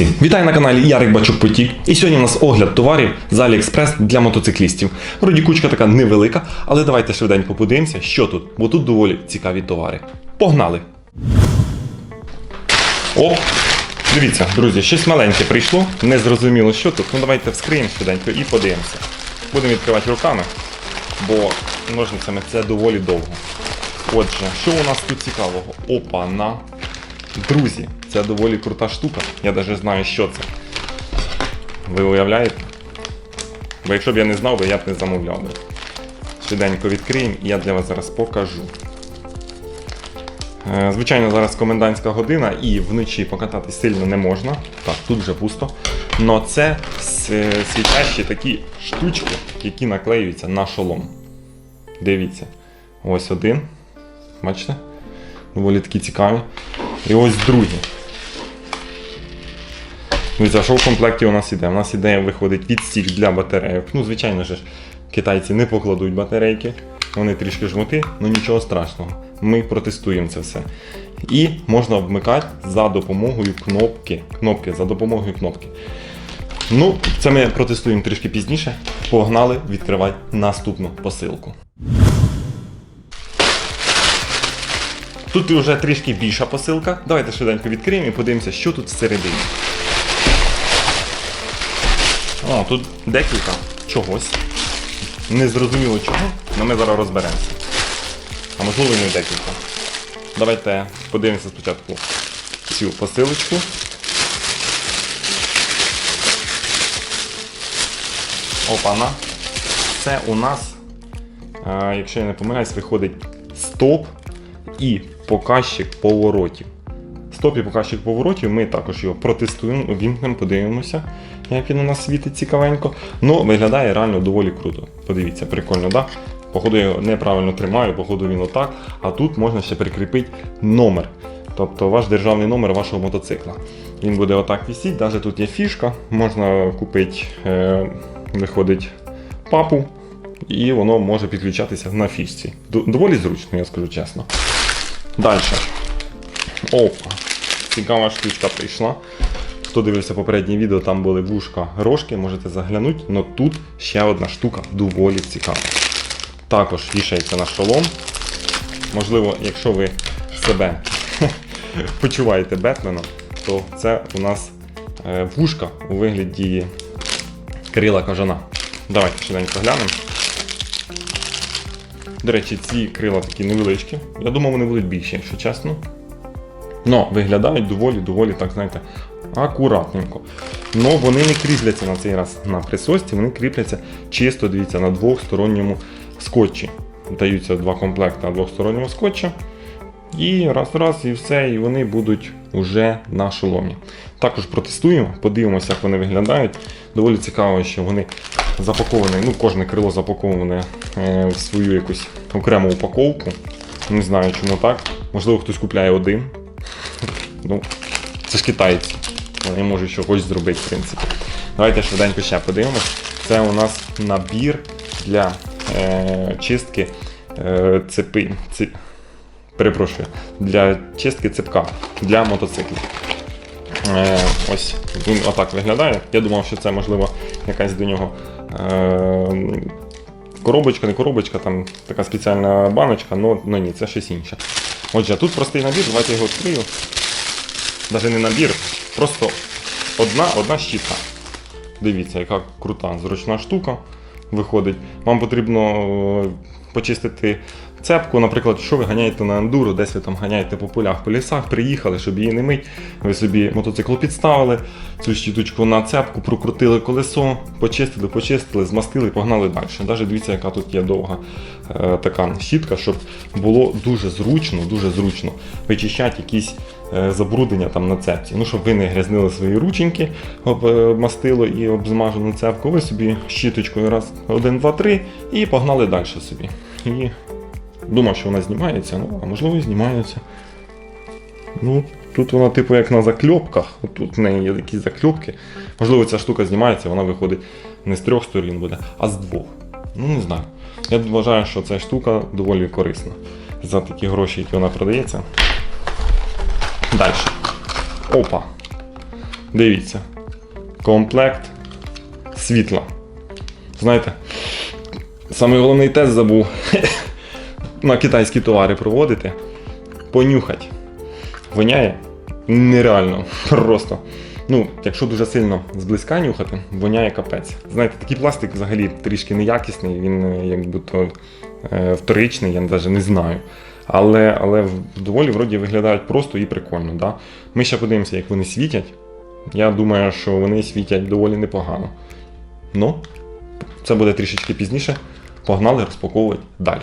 Друзі, вітаю на каналі Ярик Бачук Потік. І сьогодні у нас огляд товарів з Аліекспрес для мотоциклістів. Вроді кучка така невелика, але давайте швиденько подивимося, що тут, бо тут доволі цікаві товари. Погнали! О! Дивіться, друзі, щось маленьке прийшло, не зрозуміло, що тут. Ну давайте вскриємо швиденько і подивимося. Будемо відкривати руками, бо ножницями це доволі довго. Отже, що у нас тут цікавого? Опа, на. Друзі, це доволі крута штука. Я навіть знаю, що це. Ви уявляєте? Бо якщо б я не знав, би, я б не замовляв би. Швиденько відкриємо і я для вас зараз покажу. Е, Звичайно, зараз комендантська година і вночі покататись сильно не можна. Так, тут вже пусто. Но це світящі такі штучки, які наклеюються на шолом. Дивіться. Ось один. Бачите? Доволі такі цікаві. І ось другий. Дивіться, що в комплекті у нас іде? У нас іде, виходить відстік для батарейок. Ну, звичайно ж, китайці не покладуть батарейки. Вони трішки жмути, ну нічого страшного. Ми протестуємо це все. І можна вмикати за допомогою кнопки. Кнопки, за допомогою кнопки. Ну, це ми протестуємо трішки пізніше. Погнали відкривати наступну посилку. Тут вже трішки більша посилка. Давайте швиденько відкриємо і подивимося, що тут всередині. О, тут декілька чогось. Незрозуміло чого, але ми зараз розберемося. А можливо не декілька. Давайте подивимося спочатку цю посилочку. Опана. Це у нас, якщо я не помиляюсь, виходить стоп і показчик поворотів. Стоп і показчик поворотів, ми також його протестуємо, вімкнемо, подивимося, як він у нас світить цікавенько. Ну, виглядає реально доволі круто. Подивіться, прикольно, так? Да? Походу я його неправильно тримаю, походу він отак. А тут можна ще прикріпити номер. Тобто ваш державний номер вашого мотоцикла. Він буде отак висіти, навіть тут є фішка, можна купити, е, виходить, папу, і воно може підключатися на фішці. Доволі зручно, я скажу чесно. Далі. Опа. Цікава штучка прийшла. Хто дивився попереднє відео, там були вушка рожки, можете заглянути, але тут ще одна штука доволі цікава. Також вішається на шолом. Можливо, якщо ви себе почуваєте Бетменом, то це у нас е, вушка у вигляді крила кажана. Давайте швиденько глянемо. До речі, ці крила такі невеличкі. Я думав, вони будуть більші, якщо чесно. Но виглядають доволі-доволі, так знаєте, акуратненько. Но вони не кріпляться на цей раз на присосці, вони кріпляться чисто, дивіться, на двохсторонньому скотчі. Даються два комплекти двохстороннього скотча. І раз-раз, і все, і вони будуть уже на шоломі. Також протестуємо, подивимося, як вони виглядають. Доволі цікаво, що вони запаковані, ну, кожне крило запаковане е, в свою якусь окрему упаковку. Не знаю, чому так. Можливо, хтось купляє один. Ну, це ж китайці. Вони можуть щось зробити, в принципі. Давайте швиденько ще подивимось. Це у нас набір для е, чистки е, цепи. Ці... Перепрошую, для чистки цепка для мотоциклів. Е, ось він отак виглядає. Я думав, що це можливо якась до нього е, коробочка, не коробочка, там така спеціальна баночка, але ну, ні, це щось інше. Отже, тут простий набір, давайте його відкрию. Навіть не набір, просто одна, одна щітка. Дивіться, яка крута, зручна штука виходить. Вам потрібно е, почистити цепку, наприклад, що ви ганяєте на ендуро, десь ви там ганяєте по полях, по лісах, приїхали, щоб її не мить. Ви собі мотоцикл підставили, цю щіточку на цепку, прокрутили колесо, почистили, почистили, змастили, погнали далі. Навіть дивіться, яка тут є довга е, така щітка, щоб було дуже зручно, дуже зручно вичищати якісь забруднення там на цепці. Ну, щоб ви не грязнили свої рученьки об е, мастило і обзмажену цепку, ви собі щіточкою раз, один, два, три і погнали далі собі. І думав, що вона знімається, ну, а можливо і знімається. Ну, тут вона, типу, як на закльопках. Тут в неї є якісь закльопки. Можливо, ця штука знімається, вона виходить не з трьох сторін буде, а з двох. Ну, не знаю. Я вважаю, що ця штука доволі корисна. За такі гроші, які вона продається. Далі. Опа. Дивіться. Комплект світла. Знаєте, саме головний тест забув на китайські товари проводити. Понюхать. Воняє нереально. Просто. Ну, якщо дуже сильно зблизька нюхати, воняє капець. Знаєте, такий пластик взагалі трішки неякісний, він е, як будто е, вторичний, я навіть не знаю. Але, але доволі вроді виглядають просто і прикольно. Да? Ми ще подивимося, як вони світять. Я думаю, що вони світять доволі непогано. Ну, це буде трішечки пізніше. Погнали розпаковувати далі.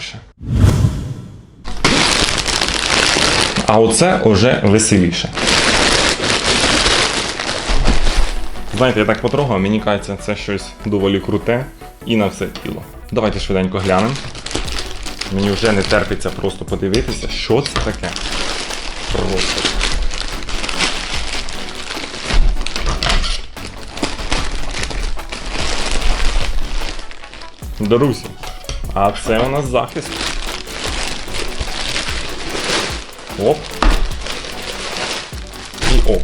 А оце вже веселіше. Знаєте, я так потрогав, мені кажеться, це щось доволі круте і на все тіло. Давайте швиденько глянемо. Мені вже не терпиться просто подивитися, що це таке. Просто. Друзі, а це у нас захист. Оп. І оп.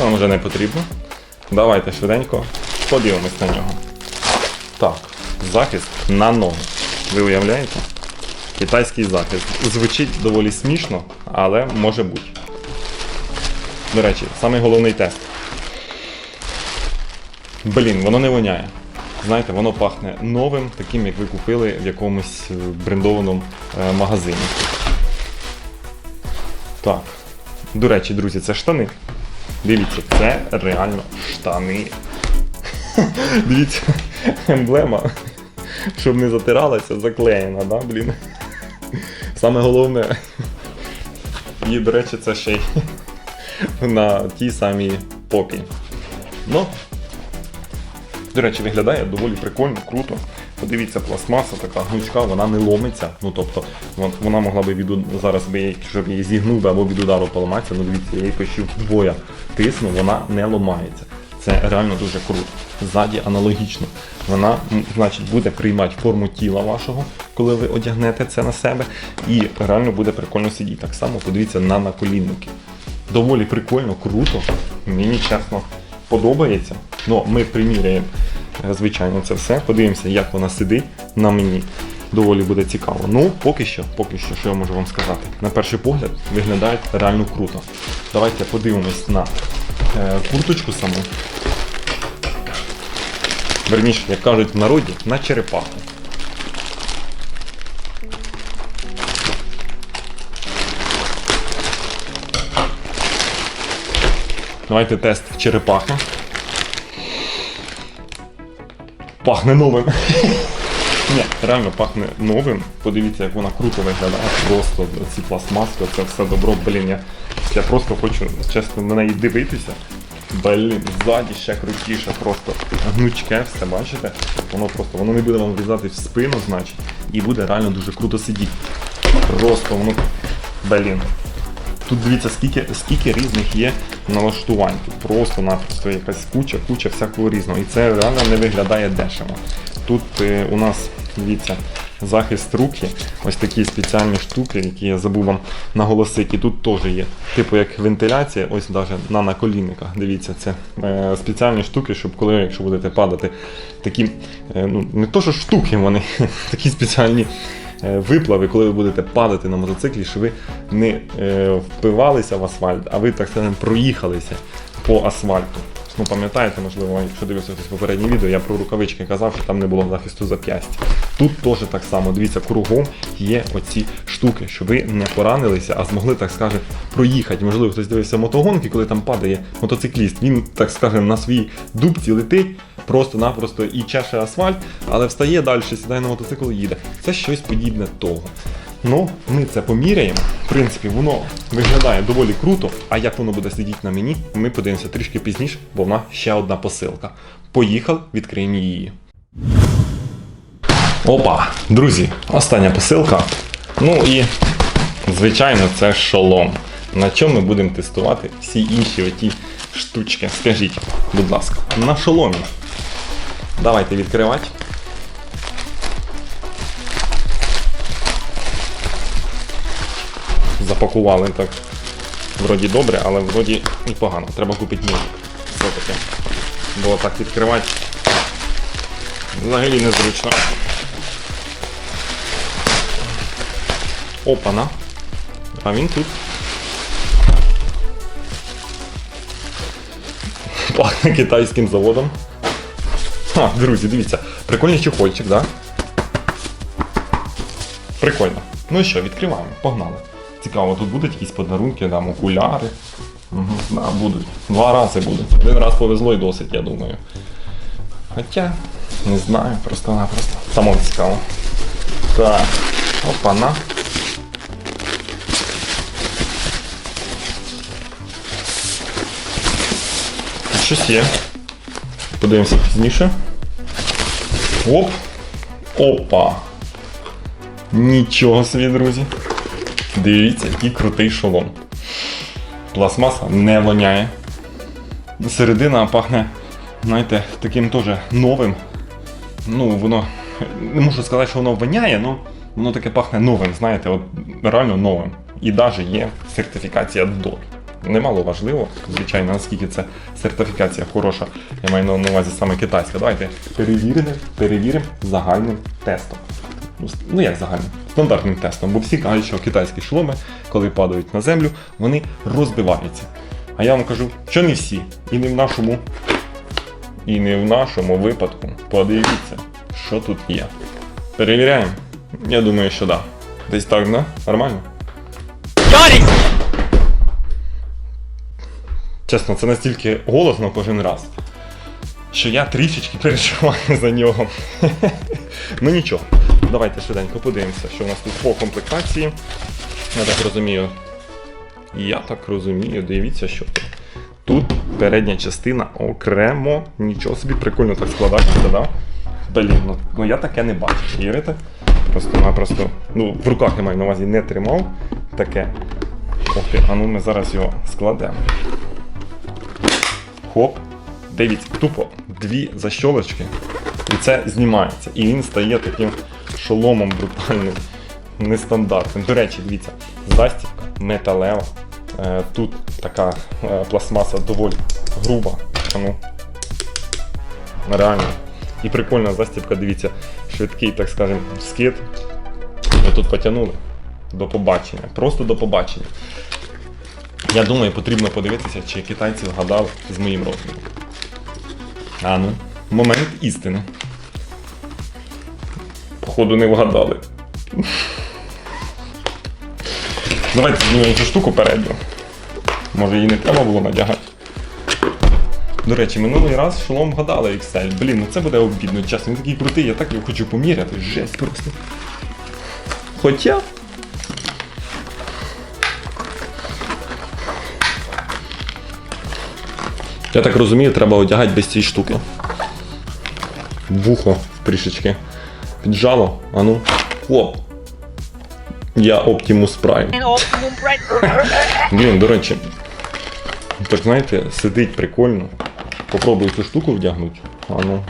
Нам вже не потрібно. Давайте швиденько подивимось на нього. Так, захист на ногу. Ви уявляєте? Китайський захист. Звучить доволі смішно, але може бути. До речі, самий головний тест. Блін, воно не воняє. Знаєте, воно пахне новим, таким, як ви купили в якомусь е, брендованому е, магазині. Так. До речі, друзі, це штани. Дивіться, це реально штани. Дивіться, емблема, щоб не затиралася, заклеєна, да, блін. Саме головне. І, до речі, це ще й на тій самій попі. Ну, до речі, виглядає доволі прикольно, круто. Подивіться, пластмаса така гнучка, вона не ломиться. Ну тобто вона могла би від зараз би я- щоб її зігнув або від удару поламатися. Ну дивіться, я її почав двоя тисну, вона не ламається. Це реально дуже круто. Ззаді аналогічно. Вона, значить, буде приймати форму тіла вашого, коли ви одягнете це на себе, і реально буде прикольно сидіти. Так само подивіться на наколінники. Доволі прикольно, круто. Мені чесно подобається. Ну, ми приміряємо, е, звичайно, це все. Подивимося, як вона сидить на мені. Доволі буде цікаво. Ну, поки що, поки що, що я можу вам сказати. На перший погляд виглядають реально круто. Давайте подивимось на е, курточку саму. Верніше, як кажуть в народі, на черепаху. Давайте тест черепахи. Пахне новим. Ні, реально пахне новим. Подивіться, як вона круто виглядає. Просто ці пластмаски, це все добро, блін. Я, я просто хочу чесно на неї дивитися. Блін, ззаді ще крутіше, просто гнучке все, бачите? Воно просто воно не буде вам врізати в спину, значить, і буде реально дуже круто сидіти. Просто воно. Блін. Тут дивіться, скільки, скільки різних є налаштувань. Тут просто-напросто якась куча, куча всякого різного. І це реально не виглядає дешево. Тут е, у нас, дивіться, захист руки, ось такі спеціальні штуки, які я забув вам наголосити. Тут теж є. Типу як вентиляція, ось навіть на наколінниках. Дивіться, це е, спеціальні штуки, щоб коли, якщо будете падати, такі, е, ну не то, що штуки, вони такі спеціальні е, виплави, коли ви будете падати на мотоциклі, щоб ви не е, впивалися в асфальт, а ви так сказати проїхалися по асфальту. Ну, пам'ятаєте, можливо, якщо дивився хтось попереднє відео, я про рукавички казав, що там не було захисту зап'ястя. Тут теж так само, дивіться, кругом є оці штуки, щоб ви не поранилися, а змогли, так скаже, проїхати. Можливо, хтось дивився мотогонки, коли там падає мотоцикліст, він, так скаже, на своїй дубці летить просто-напросто і чеше асфальт, але встає далі, сідає на мотоцикл і їде. Це щось подібне того. Ну, ми це поміряємо. В принципі, воно виглядає доволі круто. А як воно буде сидіти на мені, ми подивимося трішки пізніше, бо в нас ще одна посилка. Поїхали, відкриємо її. Опа! Друзі, остання посилка. Ну і, звичайно, це шолом. На чому ми будемо тестувати всі інші оті штучки. Скажіть, будь ласка, на шоломі. Давайте відкривати. Запакували так. Вроді добре, але вроді і погано. Треба купити ножик. таке. Бо так відкривати взагалі незручно. Опана. А він тут. Пахне китайським заводом. А, друзі, дивіться, прикольний чехольчик, да? Прикольно. Ну і що, відкриваємо, погнали. Цікаво, тут будуть якісь подарунки, там, окуляри. Угу, да, будуть. Два рази будуть. Один раз повезло і досить, я думаю. Хоча, не знаю, просто-напросто. Самому цікаво. Так, опана. Щось є. Подивимося пізніше. Оп! Опа! Нічого собі, друзі. Дивіться, який крутий шолом. Пластмаса не воняє. Середина пахне, знаєте, таким теж новим. Ну, воно. Не можу сказати, що воно воняє, але воно таке пахне новим, знаєте, от реально новим. І навіть є сертифікація DOT. Немало важливо, звичайно, наскільки це сертифікація хороша. Я маю на увазі саме китайська. Давайте перевіримо, перевіримо загальним тестом. Ну, Ну як загальним? Стандартним тестом, бо всі кажуть, що китайські шоломи, коли падають на землю, вони розбиваються. А я вам кажу, що не всі. І не в нашому, і не в нашому випадку. Подивіться, що тут є. Перевіряємо? Я думаю, що так. Да. Десь так, да? Нормально? Чесно, це настільки голосно кожен раз, що я трішечки переживаю за нього. ну нічого, давайте швиденько подивимося, що у нас тут по комплектації. Я так розумію. Я так розумію, дивіться, що тут. Передня частина окремо, нічого собі прикольно так складається, да? Блін, ну, ну я таке не бачу. Вірите? Просто-напросто, ну, в руках я маю на увазі не тримав таке. Ох а ну ми зараз його складемо. Хоп. Дивіться, тупо дві защолочки. І це знімається. І він стає таким шоломом брутальним, нестандартним. До речі, дивіться, застібка металева. Е, Тут така е, пластмаса доволі груба. Ну, реально. І прикольна застібка, дивіться, швидкий, так скажем, скид. Ми тут потягнули. До побачення. Просто до побачення. Я думаю, потрібно подивитися, чи китайці вгадали з моїм розміром. А ну, момент істини. Походу не вгадали. Давайте знімемо цю штуку передню. Може її не треба було надягати. До речі, минулий раз шолом вгадали XL. Блін, ну це буде обідно. Чесно, він такий крутий, я так його хочу поміряти. Жесть просто. Хоча. Я так розумію, треба одягати без цієї штуки. Вухо трішечки. Піджало, а ну. Оп. Я Optimus Prime. Блін, до речі. Так знаєте, сидить прикольно. Попробую цю штуку вдягнути. А ну.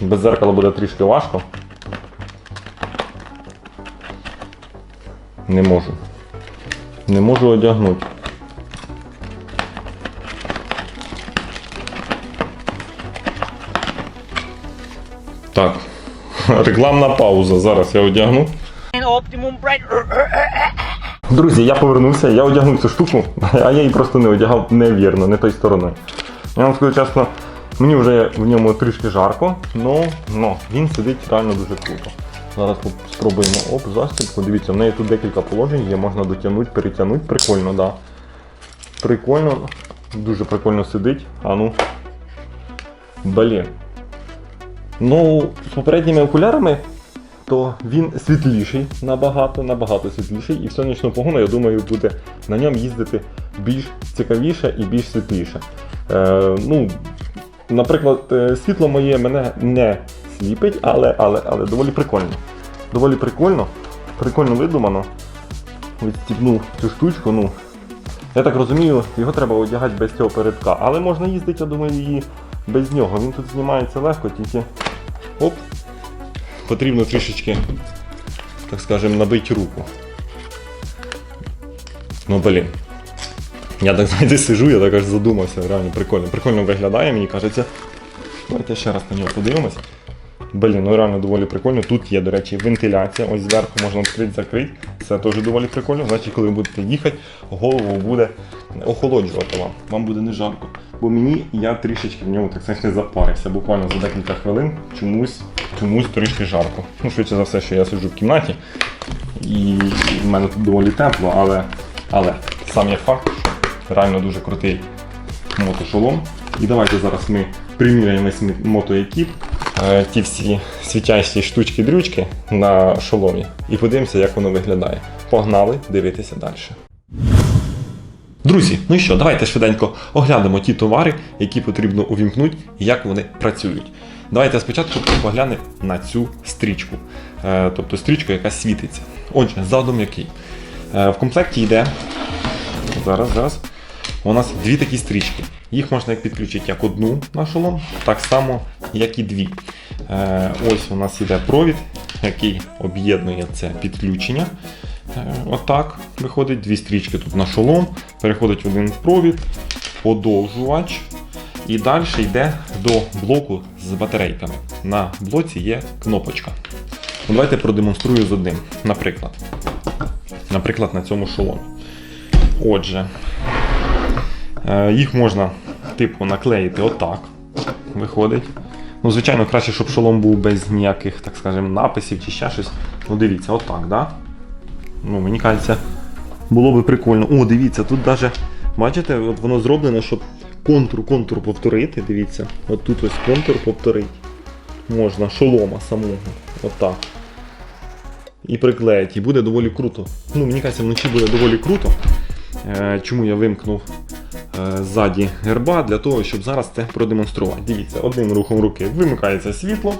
Без зеркала буде трішки важко. Не можу. Не можу одягнути. Так. Рекламна пауза. Зараз я одягну. Друзі, я повернувся, я одягнув цю штуку, а я її просто не одягав невірно, не той стороною. Я вам скажу чесно, мені вже в ньому трішки жарко, але він сидить реально дуже круто. Зараз спробуємо оп, застібку. Дивіться, в неї тут декілька положень, є, можна дотягнути, перетягнути. Прикольно, так. Да. Прикольно, дуже прикольно сидить. А ну. Блін. Ну, з попередніми окулярами то він світліший, набагато, набагато світліший, і в сонячну погоду, я думаю, буде на ньому їздити більш цікавіше і більш світліше. Е, ну, наприклад, е, світло моє мене не сліпить, але, але, але доволі прикольно. Доволі прикольно, прикольно видумано. Відстібнув цю штучку, ну. Я так розумію, його треба одягати без цього передка, але можна їздити, я думаю, і без нього. Він тут знімається легко, тільки оп, потрібно трішечки, так скажемо, набити руку. Ну блін. Я так знаєте, сижу, я так аж задумався, реально прикольно. Прикольно виглядає, мені кажеться. Давайте ще раз на нього подивимось. Блін, ну реально доволі прикольно. Тут є, до речі, вентиляція. Ось зверху можна відкрити, закрити. Це теж доволі прикольно. Значить, коли ви будете їхати, голову буде охолоджувати вам. Вам буде не жарко. Бо мені я трішечки в ньому так сказати, запарився. Буквально за декілька хвилин чомусь, чомусь трішки жарко. Ну, швидше за все, що я сиджу в кімнаті. І в мене тут доволі тепло, але, але сам є факт, що реально дуже крутий мотошолом. І давайте зараз ми приміряємо весь мотоекіп, ті всі світящі штучки-дрючки на шоломі і подивимося, як воно виглядає. Погнали дивитися далі. Друзі, ну і що, давайте швиденько оглянемо ті товари, які потрібно увімкнути і як вони працюють. Давайте спочатку поглянемо на цю стрічку, Е, тобто стрічку, яка світиться. Отже, задум який. Е, В комплекті йде Зараз, зараз. У нас дві такі стрічки. Їх можна підключити як одну на шолом, так само, як і дві. Е, ось у нас іде провід, який об'єднує це підключення. Е, отак виходить дві стрічки тут на шолом, переходить один провід, подовжувач. І далі йде до блоку з батарейками. На блоці є кнопочка. Ну, Давайте продемонструю з одним. Наприклад. Наприклад, на цьому шоломі. Отже, їх можна типу наклеїти отак. Виходить. Ну, звичайно, краще, щоб шолом був без ніяких, так скажемо, написів чи ще щось. Ну, дивіться, отак, да? Ну, мені кажеться, було би прикольно. О, дивіться, тут навіть, бачите, от воно зроблено, щоб контур, контур повторити. Дивіться, от тут ось контур повторити. Можна шолома самого. Отак і приклеїть, і буде доволі круто. Ну, мені кажеться, вночі буде доволі круто. Е, Чому я вимкнув е, ззаді герба для того, щоб зараз це продемонструвати. Дивіться, одним рухом руки вимикається світло.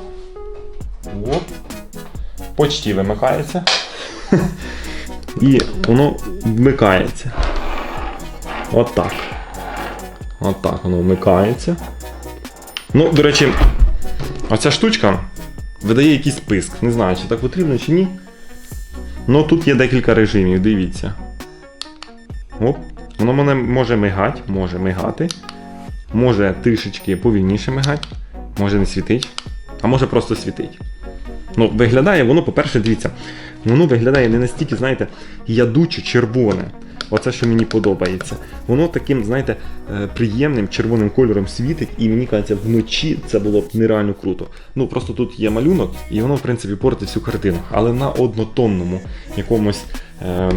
Оп. Почти вимикається. І воно вмикається. Отак. Отак воно вмикається. Ну, до речі, оця штучка видає якийсь писк. Не знаю, чи так потрібно, чи ні. Ну тут є декілька режимів, дивіться. Оп. Воно мене може мигати, може мигати. Може трішечки повільніше мигати, може не світить, а може просто світить. Ну, виглядає воно, по-перше, дивіться, воно виглядає не настільки, знаєте, ядуче червоне. Оце, що мені подобається. Воно таким, знаєте, е, приємним червоним кольором світить, і мені кажеться, вночі це було б нереально круто. Ну просто тут є малюнок, і воно, в принципі, портить всю картину. Але на однотонному якомусь е,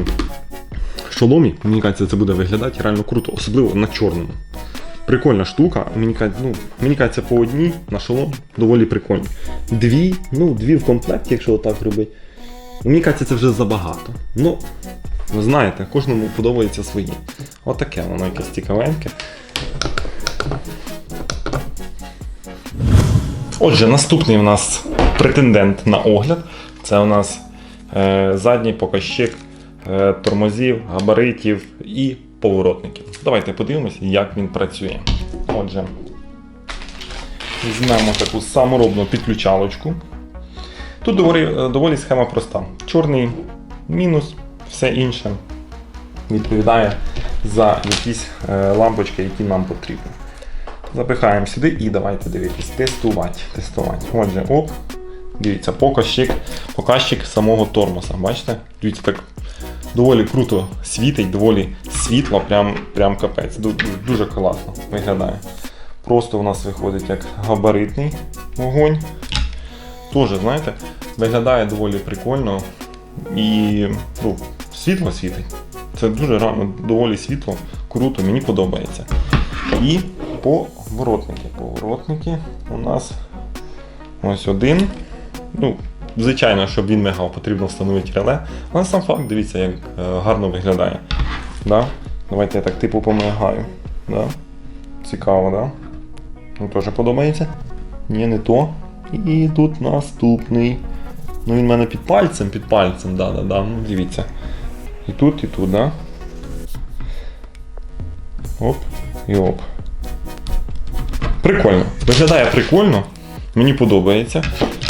шоломі, мені кажеться, це буде виглядати реально круто, особливо на чорному. Прикольна штука, мені ну, мені кажеться, по одній на шолом доволі прикольно. Дві, ну, дві в комплекті, якщо отак робити. Мені кажеться, це вже забагато. Ну, ви знаєте, кожному подобається свої. Отаке воно якесь цікавеньке. Отже, наступний у нас претендент на огляд. Це у нас е, задній показчик е, тормозів, габаритів і поворотників. Давайте подивимося, як він працює. Отже, візьмемо таку саморобну підключалочку. Тут доволі, е, доволі схема проста. Чорний мінус, все інше відповідає за якісь е, лампочки, які нам потрібні. Запихаємо сюди і давайте дивитись, тестувати. тестувати. Отже, оп. Дивіться, показчик, показчик самого тормоза. Бачите? Дивіться, так доволі круто світить, доволі світло, прям, прям капець. Дуже класно виглядає. Просто у нас виходить як габаритний вогонь. Теж, знаєте, виглядає доволі прикольно і ну, світло світить. Це дуже рано, доволі світло, круто, мені подобається. І поворотники. Поворотники у нас ось один. Ну, звичайно, щоб він мигав, потрібно встановити реле. Але сам факт, дивіться, як е, гарно виглядає. Да? Давайте я так типу помигаю. Да? Цікаво, да? Ну, теж подобається? Ні, не то. І тут наступний. Ну він в мене під пальцем, під пальцем, да, да, да. Ну, дивіться. І тут, і тут, да? Оп, і оп. Прикольно. Виглядає прикольно. Мені подобається.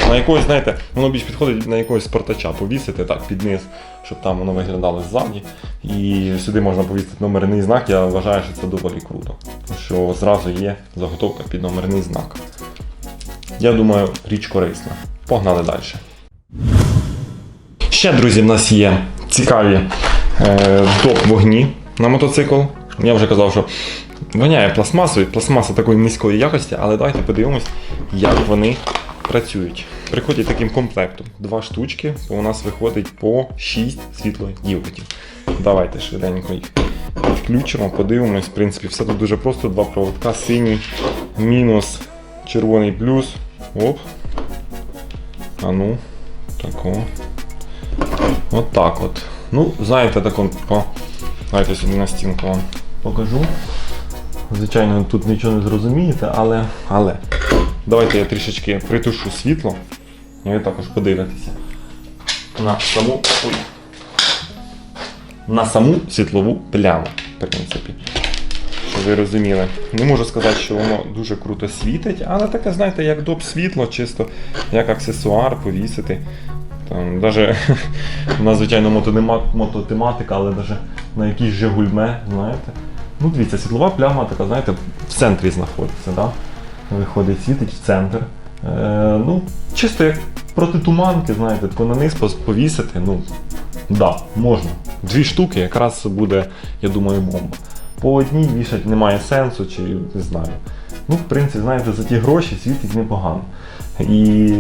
На якогось, знаєте, воно більш підходить на якогось спортача повісити так під низ, щоб там воно виглядало ззаді. І сюди можна повісити номерний знак. Я вважаю, що це доволі круто. Що зразу є заготовка під номерний знак. Я думаю, річ корисна. Погнали далі. Ще, друзі, в нас є цікаві е, доп вогні на мотоцикл. Я вже казав, що воняє пластмасою, пластмаса такої низької якості, але давайте подивимось, як вони працюють. Приходять таким комплектом. Два штучки, то у нас виходить по 6 світлодіодів. Давайте швиденько їх включимо, подивимось. В принципі, все тут дуже просто. Два проводка, синій, мінус, червоний плюс. Оп. А ну, тако. От так от. Ну, знаєте, так он по. Давайте сюди на стінку вам покажу. Звичайно, тут нічого не зрозумієте, але. але. Давайте я трішечки притушу світло. І ви також подивитеся на саму. Ой. На саму світлову пляму, в принципі. Щоб ви розуміли. Не можу сказати, що воно дуже круто світить, але таке, знаєте, як доп світло, чисто як аксесуар повісити. Там, даже, у нас, звичайно, мототематика, але даже на якійсь Жигульме, знаєте. Ну, дивіться, світлова пляма така, знаєте, в центрі знаходиться, да? Виходить, світить в центр. Е, ну, чисто як проти туманки, знаєте, по на низ повісити, ну, да, можна. Дві штуки якраз буде, я думаю, бомба. По одній вішати немає сенсу, чи не знаю. Ну, в принципі, знаєте, за ті гроші світить непогано. І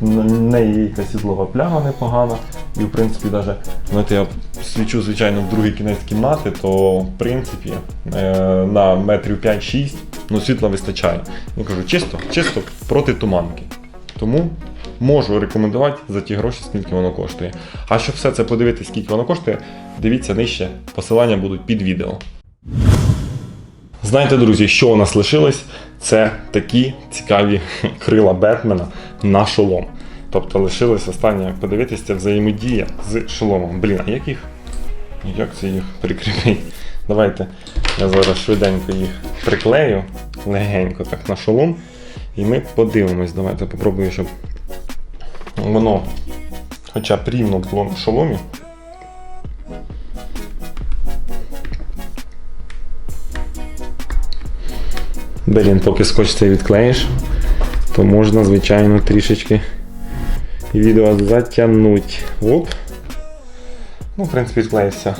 на неї є якась світлова пляма непогана. І в принципі, навіть, знаєте, я свічу, звичайно, в другий кінець кімнати, то в принципі е, на метрів 5-6 ну, світла вистачає. Я кажу, чисто, чисто проти туманки. Тому можу рекомендувати за ті гроші, скільки воно коштує. А щоб все це подивитися, скільки воно коштує, дивіться нижче, посилання будуть під відео. Знаєте, друзі, що у нас лишилось? Це такі цікаві крила Бетмена на шолом. Тобто лишилось останнє, як подивитися, це взаємодія з шоломом. Блін, а як їх? Як це їх прикріпити? Давайте я зараз швиденько їх приклею легенько так на шолом. І ми подивимось. Давайте попробую, щоб воно хоча б рівно було на шоломі. Блін, поки скотч цей відклеїш, то можна, звичайно, трішечки відео затягнути. Оп. Ну, в принципі, відклеївся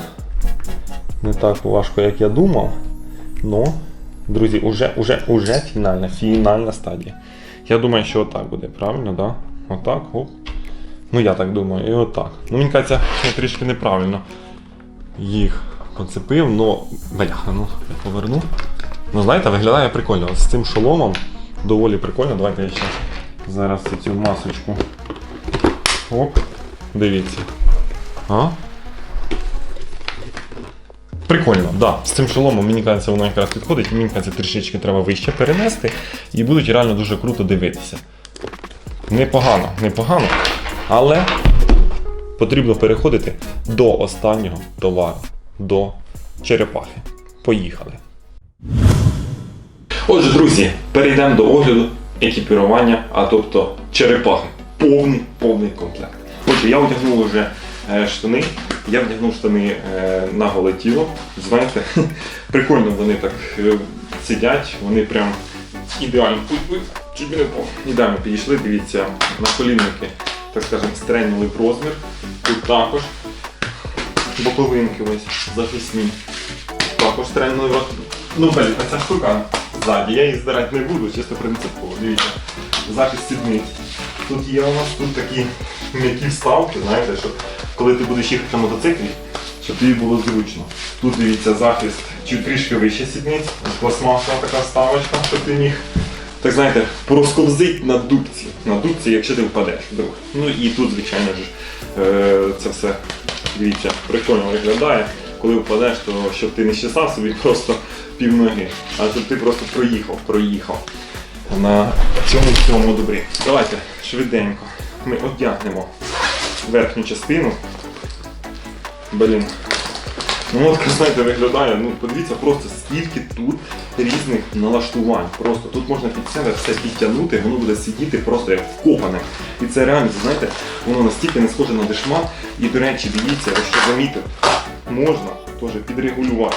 не так важко, як я думав. Ну, друзі, уже, уже, уже фінальна, фінальна стадія. Я думаю, що отак буде, правильно, да? Отак, оп. Ну, я так думаю, і отак. Ну, мені кажеться, я трішки неправильно їх поцепив, но. Бляха, ну, я поверну. Ну, знаєте, виглядає прикольно. З цим шоломом доволі прикольно. Давайте я ще зараз цю масочку. Оп, дивіться. А? Прикольно, да. З цим шоломом, мені кажеться, воно якраз підходить, мені кажеться, трішечки треба вище перенести і будуть реально дуже круто дивитися. Непогано, непогано. Але потрібно переходити до останнього товару, до черепахи. Поїхали. Отже, друзі, перейдемо до огляду екіпірування, а тобто черепахи. Повний повний комплект. Отже, я одягнув вже е, штани. Я вдягнув штани е, на голе тіло. Знаєте, прикольно вони так е, сидять, вони прям ідеально. Ідеально підійшли, дивіться, на колінники, так скажемо, стрельнули в розмір. Тут також боковинки ось захисні. Також стрельнули в розмір. Ну, блін, ця штука ззаді, я її здирати не буду, чисто принципово. Дивіться, захист сідниць. Тут є у нас тут такі м'які вставки, знаєте, щоб коли ти будеш їхати на мотоциклі, щоб тобі було зручно. Тут дивіться захист чуть трішки вище сідниць, пластмасова така вставочка, щоб ти міг. Так знаєте, просковзить на дубці. На дубці, якщо ти впадеш вдруг. Ну і тут, звичайно ж, е, це все дивіться, прикольно виглядає. Коли впадеш, то щоб ти не щасав собі просто пів ноги, а щоб ти просто проїхав, проїхав на цьому цьому добрі. Давайте швиденько ми одягнемо верхню частину. Блін. Ну от, знаєте, виглядає, ну подивіться просто скільки тут різних налаштувань. Просто тут можна під себе все підтягнути, воно буде сидіти просто як вкопане. І це реально, знаєте, воно настільки не схоже на дешман. І, до речі, дивіться, якщо замітив, можна теж підрегулювати.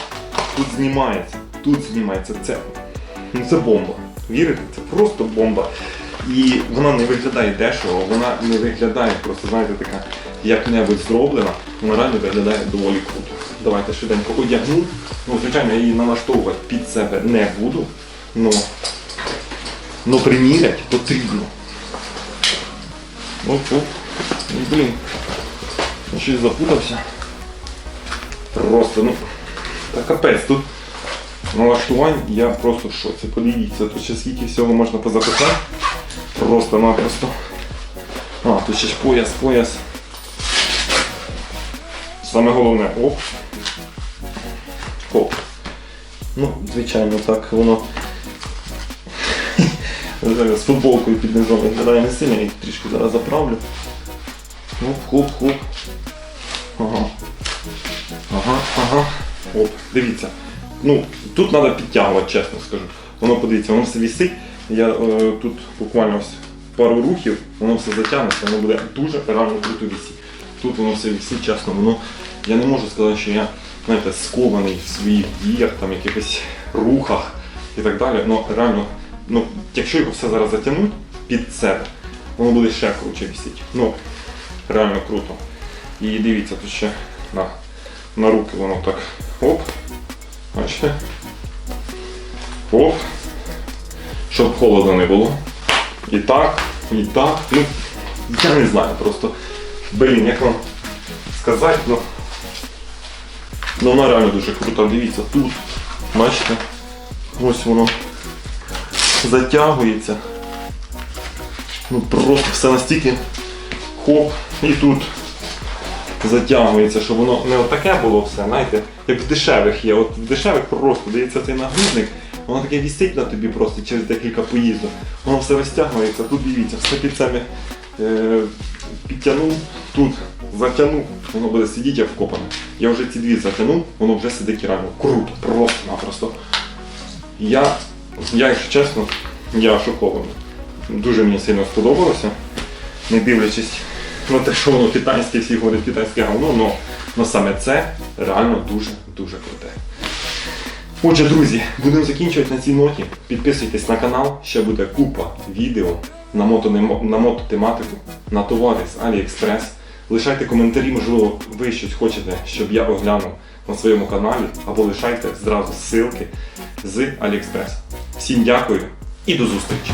Тут знімається, тут знімається. Це, ну, це бомба. Вірите? Це просто бомба. І вона не виглядає дешево, вона не виглядає просто, знаєте, така як-небудь зроблена, вона реально виглядає доволі круто. Давайте швиденько одягну. Ну, звичайно, я її налаштовувати під себе не буду, но, но примірять потрібно. Оп, оп. Ну, Блін, щось запутався. Просто, ну, та капець, тут налаштувань я просто в шоці. Подивіться, тут ще скільки всього можна позаписати. Просто-напросто. А, тут ще ж пояс, пояс. Саме головне, оп. Хоп. Ну, звичайно, так воно з футболкою під низом виглядає не сильно, я трішки зараз заправлю. Оп, хоп, хоп. Ага. Ага, Оп, дивіться. Ну, тут треба підтягувати, чесно скажу. Воно подивіться, воно все вісить. Я е, тут буквально ось пару рухів, воно все затягнеться, воно буде дуже реально круто вісіти. Тут воно все вісить, чесно, воно. Я не можу сказати, що я знаєте, скований в своїх діях, там, якихось рухах і так далі. Ну, реально, ну, якщо його все зараз затягнути під себе, воно буде ще круче вісіти. Ну, реально круто. І дивіться, тут ще на, на руки воно так. Оп. Бачите? Оп. Щоб холодно не було. І так, і так. Ну, я не знаю просто. Блін, як вам сказати, ну. Ну вона реально дуже крута. Дивіться, тут. Бачите? Ось воно затягується. Ну просто все настільки хоп, і тут затягується, щоб воно не отаке було все, знаєте, як в дешевих є. От в дешевих просто дається цей нагрудник, воно таке вісить на тобі просто через декілька поїздів. Воно все розтягується, тут дивіться, все під себе е, підтягнув, тут затягнув, воно буде сидіти як вкопане. Я вже ці дві затягнув, воно вже сидить реально круто, просто-напросто. Я, я, якщо чесно, я шокований. Дуже мені сильно сподобалося, не дивлячись на те, що воно китайське, всі говорять китайське говно, но, но саме це реально дуже-дуже круте. Отже, друзі, будемо закінчувати на цій ноті. Підписуйтесь на канал, ще буде купа відео на мототематику, на товари з AliExpress. Лишайте коментарі, можливо, ви щось хочете, щоб я оглянув на своєму каналі, або лишайте зразу ссылки з AliExpress. Всім дякую і до зустрічі!